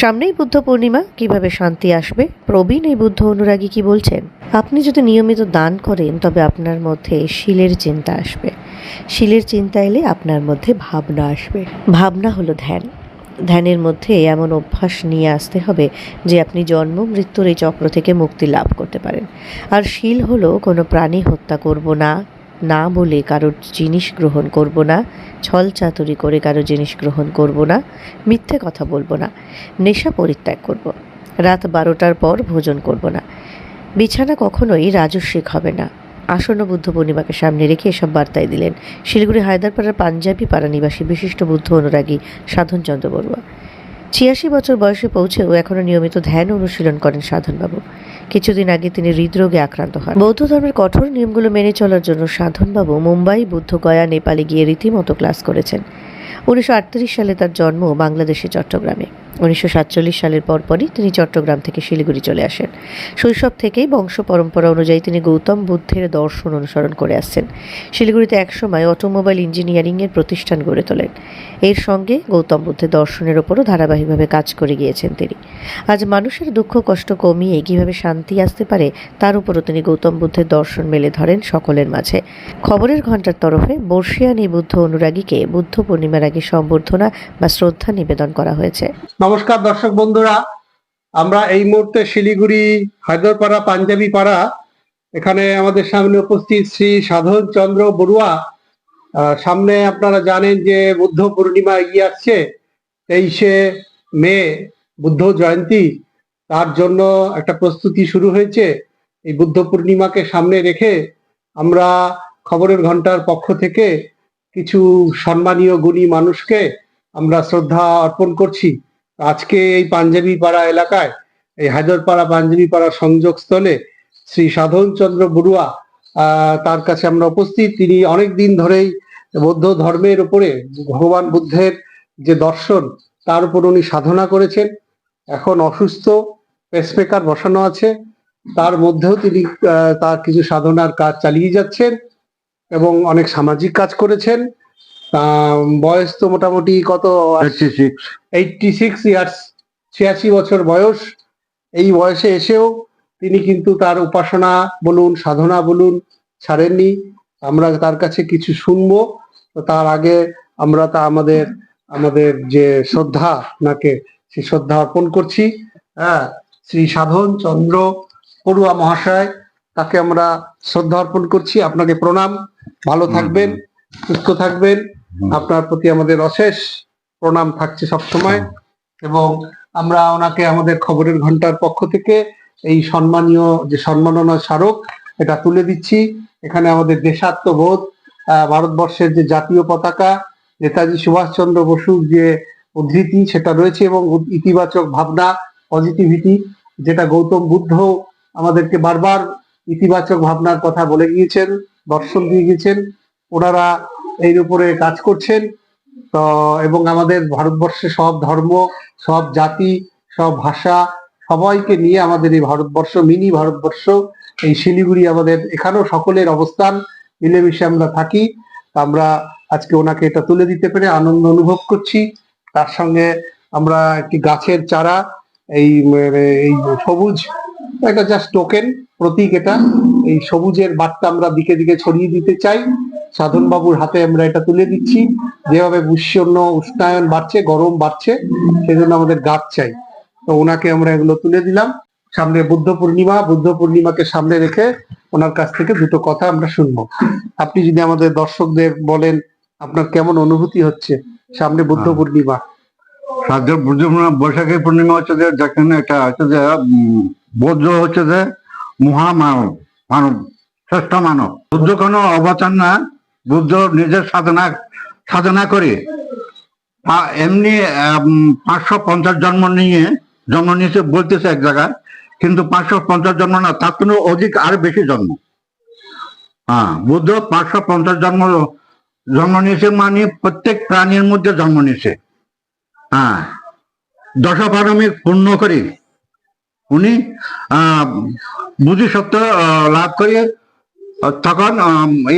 সামনেই বুদ্ধ পূর্ণিমা, কীভাবে শান্তি আসবে? প্রবীণ এই বুদ্ধ অনুরাগী কি বলছেন? আপনি যদি নিয়মিত দান করেন, তবে আপনার মধ্যে শিলের চিন্তা আসবে। শিলের চিন্তা এলে আপনার মধ্যে ভাবনা আসবে। ভাবনা হলো ধ্যান। ধ্যানের মধ্যে এমন অভ্যাস নিয়ে আসতে হবে যে আপনি জন্ম, মৃত্যুর এই চক্র থেকে মুক্তি লাভ করতে পারেন। আর শিল হলো কোনো প্রাণী হত্যা করব না না বলে কারোর জিনিস গ্রহণ করব না, ছল চাতুরি করে কারও জিনিস গ্রহণ করব না, মিথ্যে কথা বলব না, নেশা পরিত্যাগ করব। রাত বারোটার পর ভোজন করব না। বিছানা কখনোই রাজস্বিক হবে না। আসন্ন বুদ্ধ পূর্ণিমাকে সামনে রেখে এসব বার্তায় দিলেন। শিলিগুড়ি হায়দারপাড়ার পাঞ্জাবি পাড়া নিবাসী বিশিষ্ট বুদ্ধ অনুরাগী সাধনচন্দ্র বড়ুয়া। ছিয়াশি বছর বয়সে পৌঁছেও এখনও নিয়মিত ধ্যান অনুশীলন করেন সাধনবাবু। কিছুদিন আগে তিনি হৃদরোগে আক্রান্ত হন। বৌদ্ধ ধর্মের কঠোর নিয়মগুলো মেনে চলার জন্য সাধনবাবু মুম্বাই বুদ্ধগয়া নেপালে গিয়ে রীতিমতো ক্লাস করেছেন। উনিশশো আটত্রিশ সালে তার জন্ম বাংলাদেশের চট্টগ্রামে। উনিশশো সাতচল্লিশ সালের পরপরই তিনি চট্টগ্রাম থেকে শিলিগুড়ি চলে আসেন। শৈশব থেকেই বংশ পরম্পরা অনুযায়ী তিনি গৌতম বুদ্ধের দর্শন অনুসরণ করে আসছেন। শিলিগুড়িতে একসময় অটোমোবাইল ইঞ্জিনিয়ারিংয়ের প্রতিষ্ঠান গড়ে তোলেন। এর সঙ্গে গৌতম বুদ্ধের দর্শনের ওপরও ধারাবাহিকভাবে কাজ করে গিয়েছেন তিনি। আজ মানুষের দুঃখ, কষ্ট কমিয়ে কীভাবে শান্তি আসতে পারে, তার উপরও তিনি গৌতম বুদ্ধের দর্শন মেলে ধরেন সকলের মাঝে। খবরের ঘণ্টার তরফে বর্ষিয়ান বুদ্ধ অনুরাগীকে বুদ্ধ পূর্ণিমার আগে সম্বর্ধনা বা শ্রদ্ধা নিবেদন করা হয়েছে। নমস্কার দর্শক বন্ধুরা। আমরা এই মুহূর্তে শিলিগুড়ি, হায়দরপাড়া পাঞ্জাবি পাড়া এখানে আমাদের সামনে উপস্থিত শ্রী সাধন চন্দ্র বড়ুয়া। সামনে আপনারা জানেন যে বুদ্ধ পূর্ণিমা এগিয়ে আসছে। তেইশে মে বুদ্ধ জয়ন্তী। তার জন্য একটা প্রস্তুতি শুরু হয়েছে। এই বুদ্ধ পূর্ণিমাকে সামনে রেখে আমরা খবরের ঘণ্টার পক্ষ থেকে কিছু সম্মানীয় গুণী মানুষকে আমরা শ্রদ্ধা অর্পণ করছি। আজকে এই পাঞ্জাবি পাড়া এলাকায়, এই হায়দরপাড়া পাঞ্জাবি পাড়া সংযোগস্থলে শ্রী সাধন চন্দ্র বড়ুয়া তার কাছে আমরা উপস্থিত। তিনি অনেক দিন ধরেই বৌদ্ধ ধর্মের উপরে ভগবান বুদ্ধের যে দর্শন, তার উপর উনি সাধনা করেছেন। এখন অসুস্থ, পেসমেকার বসানো আছে। তার মধ্যেও তিনি তার কিছু সাধনার কাজ চালিয়ে যাচ্ছেন এবং অনেক সামাজিক কাজ করেছেন। বয়স তো মোটামুটি কত? এইটটি সিক্স ইয়ার্স ছিয়াশি বছর বয়স। এই বয়সে এসেও তিনি কিন্তু তার উপাসনা বলুন সাধনা বলুন ছাড়েননি। আমরা তার কাছে কিছু শুনব। তার আগে আমরা তা আমাদের আমাদের যে শ্রদ্ধা নাকে সেই শ্রদ্ধা অর্পণ করছি। হ্যাঁ শ্রী সাধন চন্দ্র পড়ুয়া মহাশয় তাকে আমরা শ্রদ্ধা অর্পণ করছি। আপনাকে প্রণাম। ভালো থাকবেন সুস্থ থাকবেন। আপনার প্রতি আমাদের অশেষ প্রণাম থাকছে সবসময়। এবং আমরা ওনাকে আমাদের খবরের ঘণ্টার পক্ষ থেকে এই সম্মানীয় যে সম্মাননা স্মারক এটা তুলে দিচ্ছি। এখানে আমাদের দেশাত্মবোধ ভারতবর্ষের যে জাতীয় পতাকা নেতাজি সুভাষচন্দ্র বসুর যে উদ্ধৃতি সেটা রয়েছে এবং ইতিবাচক ভাবনা পজিটিভিটি যেটা গৌতম বুদ্ধ আমাদেরকে বারবার ইতিবাচক ভাবনার কথা বলে গিয়েছেন দর্শন দিয়ে গিয়েছেন। ওনারা এর উপরে কাজ করছেন। তো, এবং আমাদের ভারতবর্ষে সব ধর্ম, সব জাতি, সব ভাষা সবাইকে নিয়ে আমাদের এই ভারতবর্ষ, মিনি ভারতবর্ষ, এই শিলিগুড়ি আমাদের, এখানেও সকলের অবস্থান মিলেমিশে আমরা থাকি। আমরা আজকে ওনাকে এটা তুলে দিতে পেরে আনন্দ অনুভব করছি। তার সঙ্গে আমরা একটি গাছের চারা, এই এই সবুজ একটা জাস্ট টোকেন প্রতীক এটা। এই সবুজের বার্তা আমরা দিকে দিকে ছড়িয়ে দিতে চাই। সাধন বাবুর হাতে আমরা এটা তুলে দিচ্ছি। যেভাবে উষ্ণ উষ্ণায়ন বাড়ছে গরম বাড়ছে সেজন্য আমাদের গাছ চাই। তো ওনাকে আমরা এগুলো তুলে দিলাম। সামনে বুদ্ধ পূর্ণিমা বুদ্ধ পূর্ণিমাকে সামনে রেখে ওনার কাছ থেকে দুটো কথা আমরা শুনব। আপনি যদি আমাদের দর্শকদের বলেন আপনার কেমন অনুভূতি হচ্ছে সামনে বুদ্ধ পূর্ণিমা? সাধ্য বুদ্ধ পূর্ণিমা বৈশাখী পূর্ণিমা হচ্ছে যে যেখানে এটা হচ্ছে যে বৌদ্ধ হচ্ছে যে মহামানব মানব শ্রেষ্ঠ মানব। বুদ্ধ কোনো অবতার না। বুদ্ধ নিজের সাধনা সাধনা করে। এমনি পাঁচশো পঞ্চাশ জন্ম নিয়ে, জন্ম নিয়েছে বলতেছে এক জায়গায়, কিন্তু পাঁচশো পঞ্চাশ জন্ম না, তার কোনো অধিক আর বেশি জন্ম। হ্যাঁ বুদ্ধ পাঁচশো পঞ্চাশ জন্ম জন্ম নিয়েছে মানে প্রত্যেক প্রাণীর মধ্যে জন্ম নিয়েছে। হ্যাঁ দশপারমিক পূর্ণ করে। উনি বুদ্ধি সত্য লাভ করে তখন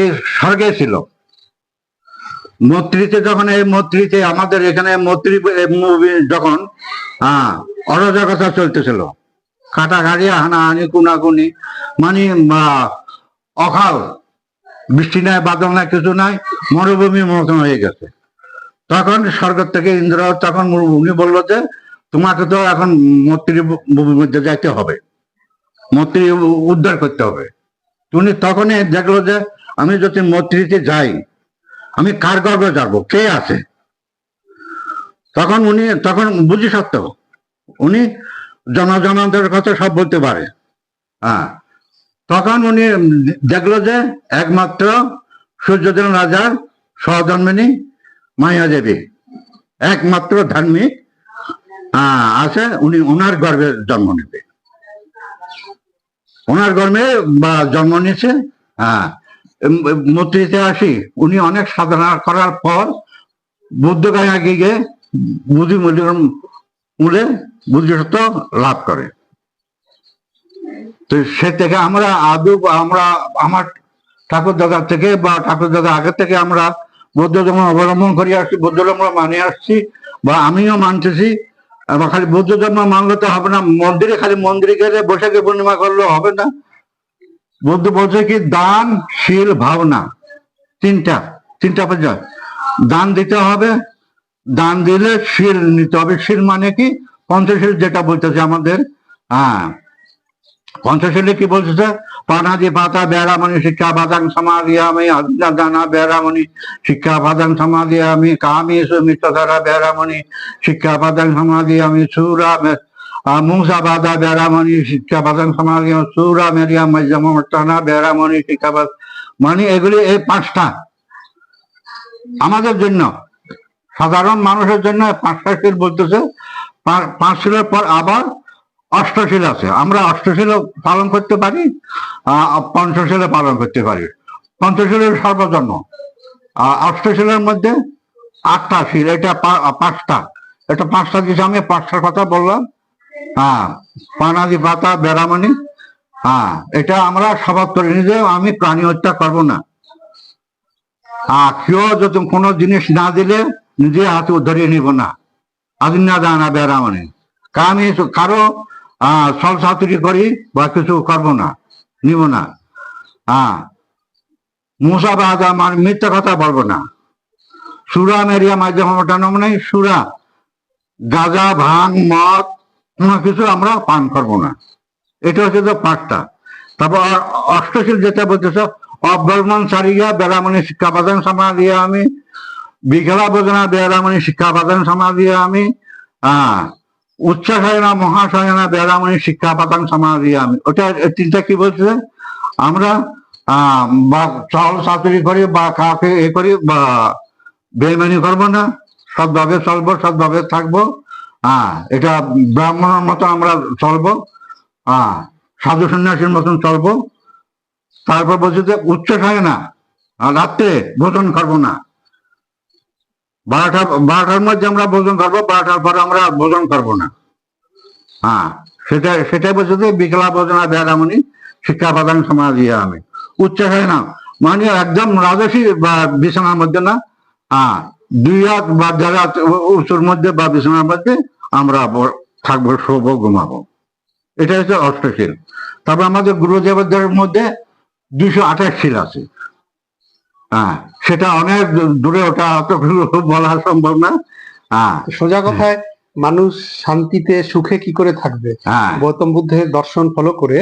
এই স্বর্গে ছিল। মৈত্রীতে যখন, এই মৈত্রীতে আমাদের এখানে মৈত্রী যখন অরাজকতা চলতেছিল। কাটাকাটি হানাহানি কুনাকুনি মানে অকাল, বৃষ্টি নাই, বাদল নাই, কিছু নাই মরুভূমির মতন হয়ে গেছে। তখন স্বর্গ থেকে ইন্দ্র তখন উনি বলল যে, তোমাকে তো এখন ভূমির মধ্যে যাইতে হবে। মৈত্রী উদ্ধার করতে হবে। উনি তখনই দেখল যে আমি যদি মৈত্রীতে যাই আমি কার গর্বে যাব? কে আছে? তখন উনি তখন বুঝি সত্য। উনি জনজনদের কথা সব বলতে পারে। হ্যাঁ। তখন উনি দেখল যে একমাত্র সূর্যদেব রাজার সহধর্মিনী মায়া দেবী একমাত্র ধার্মিক আহ, আছে। উনি ওনার গর্ভে জন্ম নেবে। ওনার গর্ভে, বা জন্ম নিয়েছে? হ্যাঁ। মূর্তিতে আসি উনি অনেক সাধনা করার পর বুদ্ধ গায়া বুদ্ধি মূলে বুদ্ধিসত্ত্ব লাভ করে। তো সে থেকে আমরা আদৌ, আমরা, আমার ঠাকুর দাদার থেকে বা ঠাকুর দাদা আগের থেকে আমরা বৌদ্ধ ধর্ম অবলম্বন করে আসছি বৌদ্ধ ধর্ম মানে আসছি, বা আমিও মানতেছি। আবার খালি বৌদ্ধ ধর্ম মানলে তো হবে না, মন্দিরে খালি মন্দিরে গেলে বৈশাখী পূর্ণিমা করলে হবে না। বৌদ্ধ বলছে কি, দান, শীল, ভাবনা, তিনটা তিনটা পর্যায়। দান দিতে হবে, দান দিলে শীল নিতে হবে। শীল মানে কি? পঞ্চশীল যেটা বলতেছে আমাদের হ্যাঁ। পঞ্চশীলে কি বলতেছে পানাদি পাতা, বেড়ামণি শিক্ষা বাদাং সমাধি আমি আজ্ঞা দানা, বেড়ামণি শিক্ষা বাদাং সমাধি আমি, কামি সুমিত্রা বেড়ামণি শিক্ষা বাদাং সমাধি আমি, সুরা বাদা বেড়ামণি শিক্ষা বাদাং সমাধি সুরা মেরিয়া মজ্জামা বেড়ামণি শিক্ষা মানে এগুলি এই পাঁচটা। আমাদের জন্য, সাধারণ মানুষের জন্য পাঁচটা শিল বলতেছে। পাঁচ শিলের পর আবার অষ্টশীল আছে। আমরা অষ্টশীল পালন করতে পারি পঞ্চশীলে পালন করতে পারি। পঞ্চশীলের সর্বজন্ম। অষ্টশীলের মধ্যে আটটা শিল, এটা পাঁচটা। এটা পাঁচটা দিয়েছে আমি পাঁচটার কথা বললাম। হ্যাঁ পানাদি পাতা বেড়ামণি। হ্যাঁ এটা আমরা শপথ করে যে আমি প্রাণী হত্যা করব না। আর কেউ যদি কোনো জিনিস না দিলে নিজে হাতে ধরিয়ে নিব না। আদিনা দানা বেড়ামণি। আমি কারও আহ সল সাতুরি করি, বা কিছু করব না, নিব না। হ্যাঁ মুসাবাদ আমার মিথ্যা কথা বলব না। সুরা মেরিয়া মাধ্যম ওটা নাম নেই, সুরা, গাঁজা, ভাং, মদ, কোনো কিছু আমরা পান করব না। এটা হচ্ছে তো পাঁচটা তারপর অষ্টশীল যেটা বলতেছ অবলম্বন সারিয়া বেড়ামণি শিক্ষা প্রদান সমাধিয়া আমি বিকেলা বোধনা বেড়ামণি শিক্ষা প্রদান সমাধিয়া আমি আহ উচ্চাশয়না, মহাশয়না বেড়ামণি শিক্ষা পাতাং, সমাধি আমি। ওটা তিনটা কি বলছে? আমরা বা চল চাতুরি করি, বা কাউকে এ করি, বা বেমানি করব না। সৎভাবে চলবো সৎভাবে থাকব। হ্যাঁ এটা ব্রাহ্মণের মতো আমরা চলবো। হ্যাঁ সাধু সন্ন্যাসীর মতন চলবো। তারপর বলছে যে উচ্চ খায় না রাত্রে ভোজন করব না। বারোটা বারোটার মধ্যে আমরা ভোজন করব, বারোটার পরে আমরা ভোজন করব না। হ্যাঁ সেটা, সেটাই বলছে যে বিকলা ভোজনা বেড়ামণি শিক্ষা প্রদান সমাধি আমি উচ্চ খায় না। মানে একদম রাজসী বা বিছানার মধ্যে না। হ্যাঁ দুই হাত বা হাত উঁচুর মধ্যে বা বিছানার মধ্যে আমরা থাকব, শোবো, ঘুমাবো। এটা হচ্ছে অষ্টশীল। তারপর আমাদের গুরুদেবদের মধ্যে দুইশো আঠাশ শিল আছে। হ্যাঁ সেটা অনেক দূরে ওটা অত বলা সম্ভব না। হ্যাঁ। সোজা কথায় মানুষ শান্তিতে সুখে কি করে থাকবে? হ্যাঁ। গৌতম বুদ্ধের দর্শন ফলো করে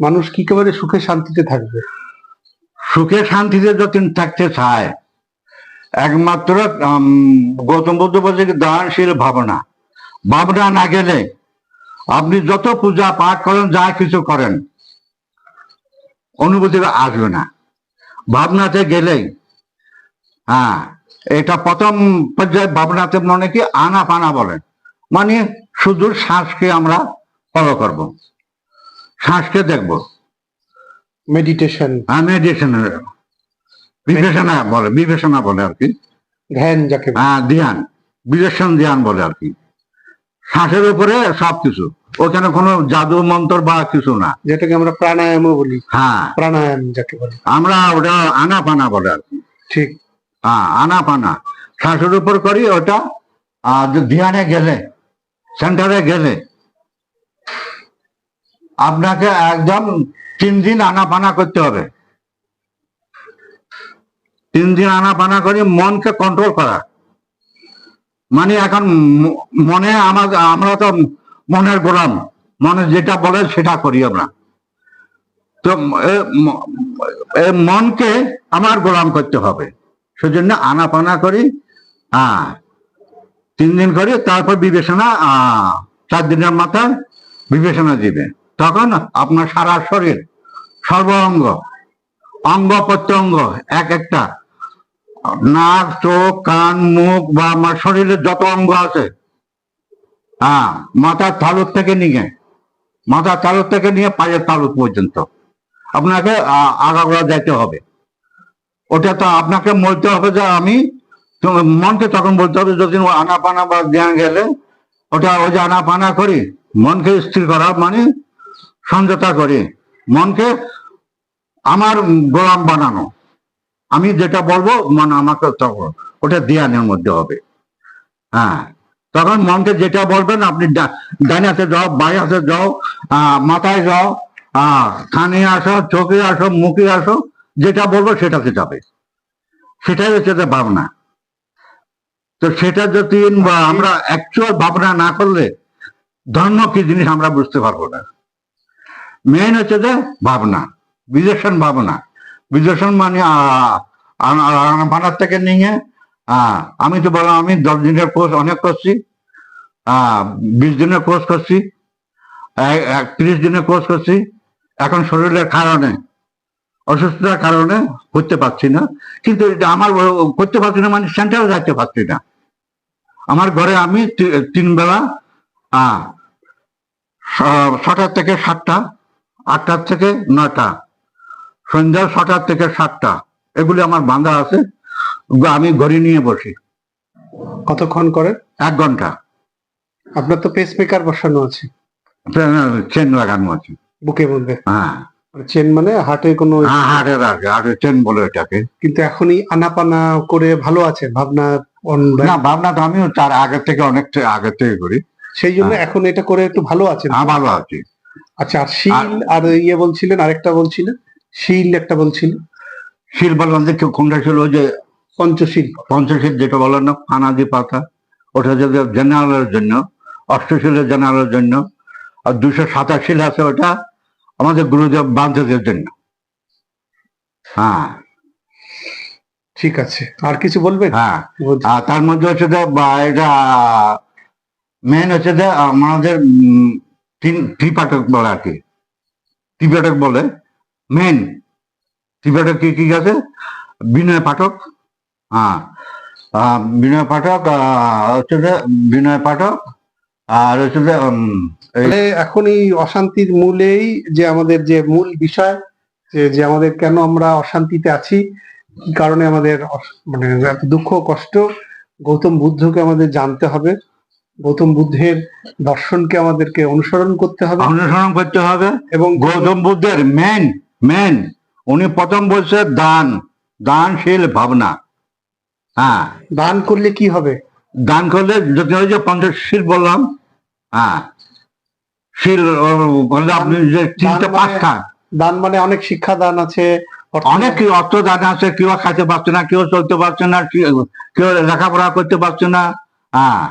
মানুষ কি করে সুখে শান্তিতে থাকবে? সুখে শান্তিতে যতদিন থাকতে চায় একমাত্র গৌতম বুদ্ধ বলছে দানশীল ভাবনা। ভাবনা না গেলে আপনি যত পূজা পাঠ করেন যা কিছু করেন অনুভূতি আসবে না। ভাবনাতে গেলেই। হ্যাঁ এটা প্রথম পর্যায়ে ভাবনাতে মনে কি আনা পানা বলেন মানে শুধু শ্বাসকে আমরা ফলো করব। শ্বাসকে দেখব। মেডিটেশন হ্যাঁ মেডিটেশনের বিবেচনা বলে বিবেচনা বলে আর কি। ধ্যান যাকে হ্যাঁ ধ্যান। বিবেচন ধ্যান বলে আর কি। শ্বাসের উপরে সবকিছু। ওখানে কোনো জাদু মন্ত্র বা কিছু না। যেটাকে আমরা প্রাণায়ামও বলি। হ্যাঁ। প্রাণায়াম যাকে বলি। আমরা ওটা আনা পানা বলে আর কি। ঠিক। হ্যাঁ আনা পানা শ্বাসের উপর করি ওটা আর ধ্যানে গেলে সেন্টারে গেলে আপনাকে একদম তিন দিন আনা পানা করতে হবে। তিন দিন আনা পানা করে মনকে কন্ট্রোল করা। মানে এখন মনে আমার আমরা তো মনের গোলাম। মনে যেটা বলে সেটা করি আমরা। তো মনকে আমার গোলাম করতে হবে। সেজন্য আনাপানা করি হ্যাঁ তিন দিন করি, তারপর বিবেচনা চার দিনের মাথায় বিবেচনা দিবে। তখন আপনার সারা শরীর সর্ব অঙ্গ অঙ্গ প্রত্যঙ্গ, এক একটা, নাক, চোখ, কান, মুখ বা আমার শরীরের যত অঙ্গ আছে হ্যাঁ মাথার তালুক থেকে নিয়ে মাথার তালুক থেকে নিয়ে পায়ের তালুক পর্যন্ত। আপনাকে আগাগোড়া যাইতে হবে। ওটা তো আপনাকে বলতে হবে যে আমি মনকে তখন বলতে হবে, যদি আনা পানা বা জ্ঞান গেলে, ওটা ওই যে আনা পানা করি, মনকে স্থির করা মানে সমঝোতা করি। মনকে আমার গোলাম বানানো। আমি যেটা বলব মানে আমাকে তখন, ওটা ধ্যানের মধ্যে হবে। হ্যাঁ। তখন মনকে যেটা বলবেন, আপনি ডা- ডান হাতে যাও বাই হাতে যাও মাথায় যাও কানে আসো, চোখে আসো, মুখে আসো, যেটা বলব সেটাতে যাবে। সেটাই হচ্ছে যে ভাবনা। তো সেটা যদি আমরা অ্যাকচুয়াল ভাবনা না করলে ধর্ম কি জিনিস আমরা বুঝতে পারব না। মেন হচ্ছে যে ভাবনা বিদেশন ভাবনা। বিদেশন মানে থেকে নিয়ে আহ, আমি তো বললাম আমি দশ দিনের কোর্স অনেক করছি। আহ, বিশ দিনের কোর্স করছি। ত্রিশ দিনের কোর্স করছি। এখন শরীরের কারণে অসুস্থতার কারণে করতে পারছি না। কিন্তু এটা আমার করতে পারছি না মানে সেন্টারে যাইতে পারছি না। আমার ঘরে আমি তিন বেলা ছটার থেকে সাতটা আটটার থেকে নয়টা সন্ধ্যা ছটার থেকে সাতটা এগুলি আমার বাঁধা আছে। আমি ঘড়ি নিয়ে বসি। কতক্ষণ করেন এক ঘণ্টা। আপনার তো পেস মেকার বসানো আছে। চেন লাগানো আছে। বুকে মধ্যে? হ্যাঁ। চেন মানে হাটে কোনো হ্যাঁ, হাটের আগে হাটের চেন বলে এটাকে। কিন্তু এখনই আনাপানা করে ভালো আছে ভাবনা না ভাবনা তো আমিও তার আগে থেকে অনেক আগে থেকে করি। সেই জন্য হ্যাঁ। এখন এটা করে একটু ভালো আছে হ্যাঁ ভালো আছি। আচ্ছা আর শিল আর ইয়ে বলছিলেন আরেকটা বলছিলেন? শিল একটা বলছিলেন? শিল বললাম যে কোনটা ছিল ওই যে পঞ্চশীল। পঞ্চশীল যেটা বললাম না ফানাদি পাতা। ওটা যদি জেনারেলের জন্য অষ্টশীলের জেনারেলের জন্য আর দুশো সাতাশিল আছে ওটা আমাদের গুরুদেব বান্ধবদের জন্য। হ্যাঁ। ঠিক আছে। আর কিছু বলবেন? হ্যাঁ। তার মধ্যে হচ্ছে যে বা এটা মেন হচ্ছে যে আমাদের উম, তিন ত্রিপাঠক বলে আর কি। ত্রিপাঠক বলে মেন ত্রিপাঠক কি কি আছে? বিনয় পাঠক। হ্যাঁ। বিনয় পাঠক হচ্ছে বিনয় পাঠক আর হচ্ছে এখন এই অশান্তির মূলেই যে আমাদের যে মূল বিষয় যে যে আমাদের কেন আমরা অশান্তিতে আছি কি কারণে আমাদের মানে দুঃখ কষ্ট গৌতম বুদ্ধকে আমাদের জানতে হবে গৌতম বুদ্ধের দর্শনকে আমাদেরকে অনুসরণ করতে হবে। অনুসরণ করতে হবে। এবং গৌতম বুদ্ধের মেন মেন উনি প্রথম বলছে দান দানশীল ভাবনা। হ্যাঁ। দান করলে কি হবে? দান করলে যদি ওই যে পঞ্চশীল বললাম হ্যাঁ। শিল বললে আপনি যে তিনটে মানে- পাঁচটা। দান মানে অনেক শিক্ষা দান আছে অনেক কি অর্থ দান আছে কেউ খাইতে পারছে না কেউ চলতে পারছে না কেউ- কেউ লেখাপড়া করতে পারছে না হ্যাঁ।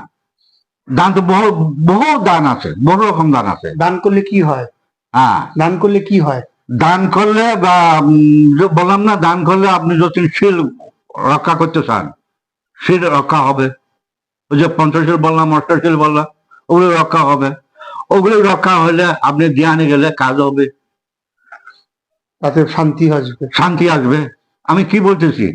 দান তো বহু বহু দান আছে বহু রকম দান আছে। দান করলে কি হয়? হ্যাঁ। দান করলে কি হয়? দান করলে বা বললাম না দান করলে আপনি যদি শিল রক্ষা করতে চান শিল রক্ষা হবে। ওই যে পঞ্চশীল বললাম অষ্টশীল বললাম ওগুলো রক্ষা হবে। ওগুলো রক্ষা হলে আপনি ধ্যানে গেলে কাজ হবে। তাতে শান্তি আসবে। শান্তি আসবে। আমি কি বলতেছি?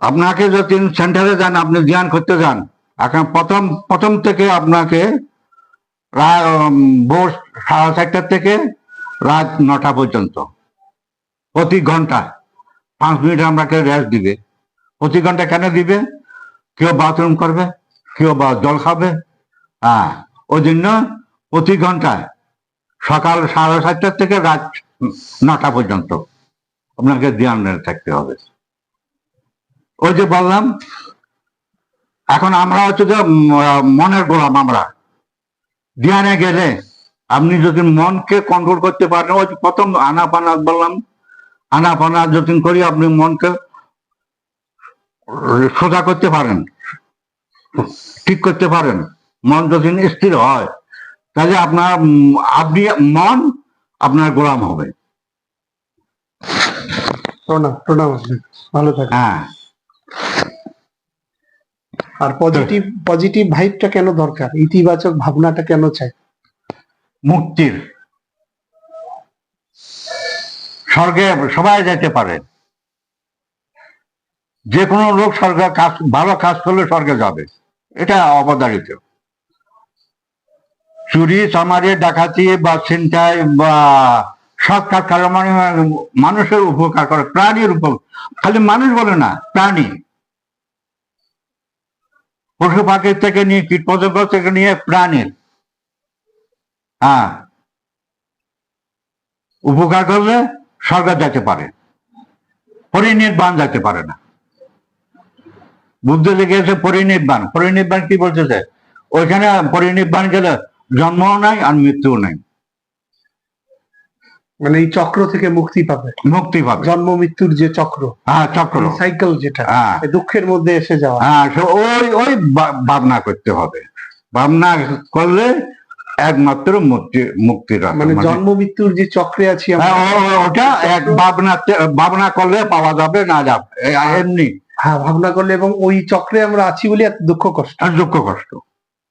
আপনাকে যদি সেন্টারে যান আপনি ধ্যান করতে যান এখন প্রথম প্রথম থেকে আপনাকে ভোর সাড়ে চারটা থেকে রাত নটা পর্যন্ত প্রতি ঘণ্টা পাঁচ মিনিট আপনাকে রেস্ট দিবে। প্রতি ঘণ্টা কেন দিবে? কেউ বাথরুম করবে, কেউ বা জল খাবে। হ্যাঁ ওই জন্য প্রতি ঘন্টায় সকাল সাড়ে সাতটা থেকে রাত নটা পর্যন্ত আপনাকে ধ্যানে থাকতে হবে। ওই যে বললাম, এখন আমরা হচ্ছে যে মনের গোলাম আমরা। ধ্যানে গেলে আপনি যদি মনকে কন্ট্রোল করতে পারেন, ওই প্রথম আনাপানা বললাম আনাপানা যদি করি আপনি মনকে সোজা করতে পারেন ঠিক করতে পারেন মন যদি স্থির হয় তাহলে আপনার আপনি মন আপনার গোলাম হবে। ভালো থাকেন। হ্যাঁ। আর পজিটিভ পজিটিভ ভাইবটা কেন দরকার? ইতিবাচক ভাবনাটা কেন চাই? মুক্তির। স্বর্গে সবাই যেতে পারে। যে কোনো লোক স্বর্গে কাজ, ভালো কাজ করলে স্বর্গে যাবে। এটা অবধারিত। চুরি, চামারি, ডাকাতি বা ছিনতাই বা সৎ কাজ করা মানে মানুষের উপকার করে, প্রাণীর উপর খালি মানুষ বলে না, প্রাণী। পশু পাখির থেকে নিয়ে কীট পতঙ্গ থেকে নিয়ে প্রাণীর হ্যাঁ। উপকার করলে স্বর্গ যেতে পারে পরিনির্বাণ যেতে পারে না। বুদ্ধ লিখেছে পরিনির্বাণ। পরিনির্বাণ কি বলতেছে? ওইখানে পরিনির্বাণ গেলে জন্মও নাই আর মৃত্যুও নাই। মানে এই চক্র থেকে মুক্তি পাবে। মুক্তি পাবে। জন্ম মৃত্যুর যে চক্র হ্যাঁ চক্র। সাইকেল যেটা হ্যাঁ। দুঃখের মধ্যে এসে যাওয়া। হ্যাঁ ওই ওই ভাবনা করতে হবে। ভাবনা করলে একমাত্র মুক্তি মুক্তির মানে মানে- জন্ম মৃত্যুর যে চক্রে আছি হ্যাঁ, ওটা এক ভাবনা ভাবনা করলে পাওয়া যাবে না যাবে এমনি। হ্যাঁ ভাবনা করলে এবং ওই চক্রে আমরা আছি বলে এত দুঃখ কষ্ট। আর দুঃখ কষ্ট।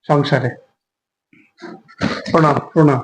সংসারে। প্রণাম প্রণাম।